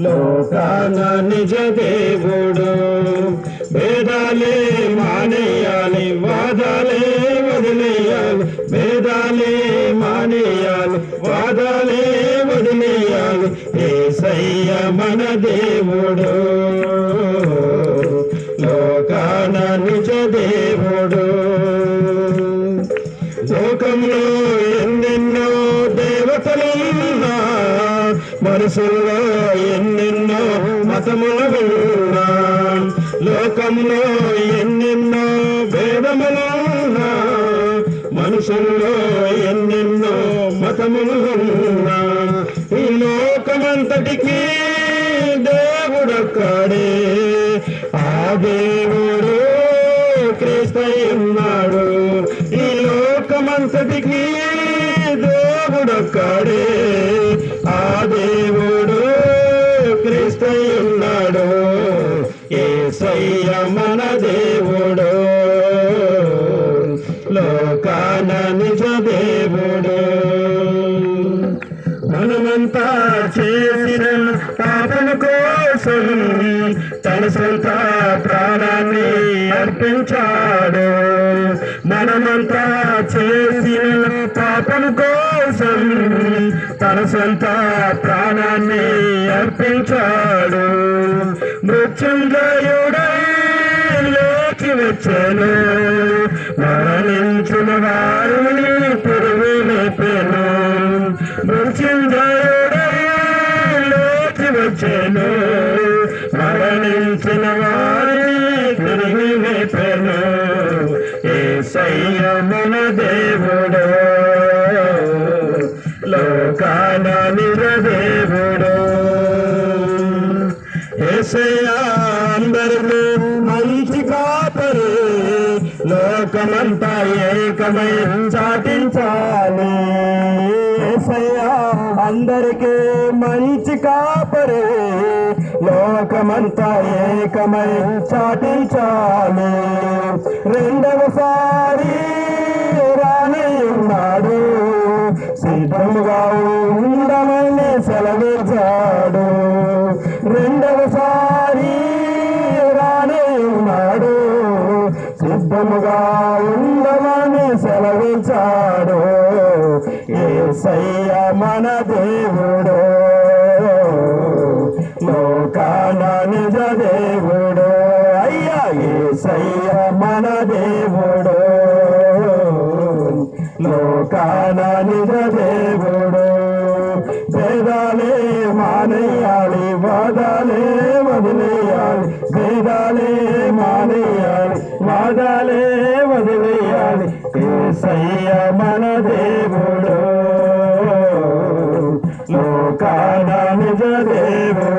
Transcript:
లోకాన నిజ దేవుడు. భేదాలే మానేయాలి వాదాలే వదిలేయాలి. భేదాలే మానేయాలి వాదాలే వదిలేయాలి. ఏసయ్య మన దేవుడు. లోకాన నిజ దేవుడు. లోకంలో ఎన్నెన్నో దేవతలున్నా మనసులో ఎన్నెన్నో మతములున్నా లోకంలో ఎన్నెన్నో భేదములున్నా మనుషుల్లో ఎన్నెన్నో మతములు మతములున్నా ఈ లోకమంతటికి దేవుడొక్కడే. ఆ దేవుడు క్రీస్తై ఉన్నాడు. ఈ లోకమంతటికి దేవుడొక్కడే. ఆ దేవుడు క్రీస్తై ఏ ఏసయ్య మన దేవుడు. లోకాన నిజ దేవుడు. మనమంతా చేసిన పాపల కోసం తన సొంత ప్రాణాన్ని అర్పించాడు మనమంతా చేసిన పాపం కోసం తన సొంత ప్రాణాన్ని అర్పించాడు. మృత్యుంజయుడై లేచి వచ్చాను. మరణించిన వారిని పురుగు లేపాను. మృత్యుంజయుడై లేచి వచ్చాను. మరణించిన ఏసయ్య దేవుడు లోకాన నిరదేవుడు అందరిలో మంచి కాపరి లోకమంతా ఏకమై చాటించాలి. అందరికీ మంచి కాపరి లోకమంతా ఏకమై చాటించాలి. రెండవసారి సిద్ధముగా ఉండమని సెలవిచ్చాడు. ఏసయ్య మన దేవుడు. లోకాన నిజ దేవుడు. అయ్యా ఏసయ్య మన దేవుడు. లోకాన నిజ దేవుడు. భేదాలే మానేయాలి వాదాలే వదిలేయాలి భేదాలే మానేయాలి వాదాలే వదిలేయాలి ఏసయ్య మన దేవుడు లోకాన నిజ దేవుడు